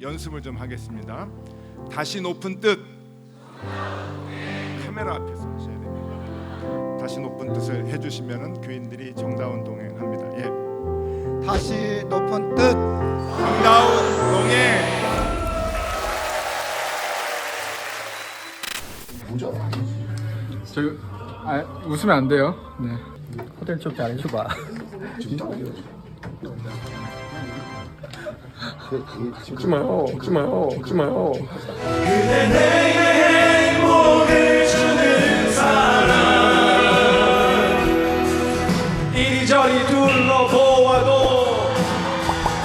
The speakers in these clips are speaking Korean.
연습을 좀 하겠습니다. 다시 높은 뜻. 카메라 앞에서 하셔야 됩니다. 다시 높은 뜻을 해주시면은 교인들이 정다운 동행합니다. 예, 다시 높은 뜻 정다운 동행. 저 아, 웃으면 안 돼요. 네. 호텔 좀 잘해줘봐. 찍지 마요, 찍지 마요, 찍지 마요. 이리저리 둘러보아도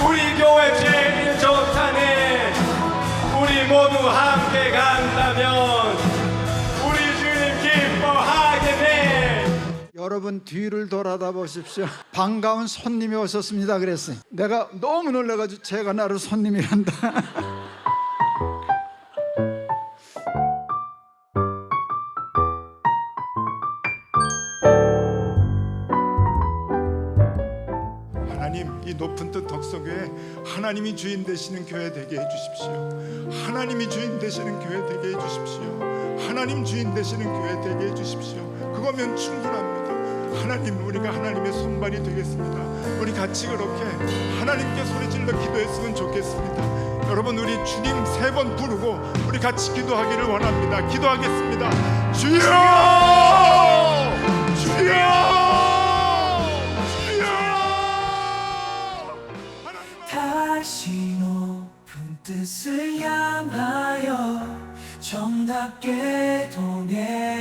우리 교회 제일 좋다네 우리 모두 함께 간다면 여러분 뒤를 돌아다 보십시오 반가운 손님이 오셨습니다 그랬어요 내가 너무 놀라가지고 제가 나를 손님이란다 높은 뜻 덕서교회 하나님이 주인 되시는 교회 되게 해주십시오. 하나님이 주인 되시는 교회 되게 해주십시오. 하나님 주인 되시는 교회 되게 해주십시오. 그거면 충분합니다. 하나님 우리가 하나님의 손발이 되겠습니다. 우리 같이 그렇게 하나님께 소리질러 기도했으면 좋겠습니다. 여러분 우리 주님 세 번 부르고 우리 같이 기도하기를 원합니다. 기도하겠습니다. 주여! 주여! 다시 높은 뜻을 향하여 정답게 동행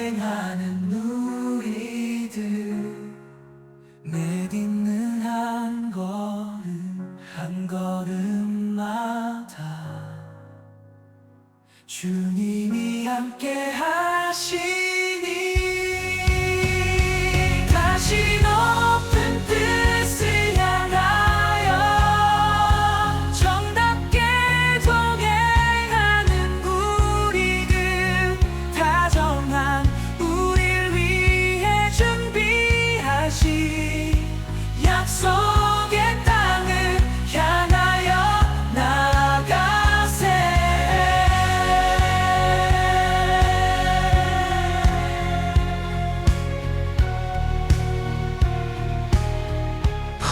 주님이 함께 하시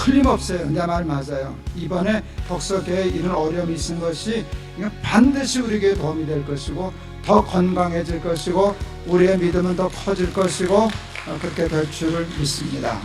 틀림없어요. 내 말 맞아요. 이번에 덕서교회 이런 어려움이 있은 것이 반드시 우리에게 도움이 될 것이고 더 건강해질 것이고 우리의 믿음은 더 커질 것이고 어, 그렇게 될 줄을 믿습니다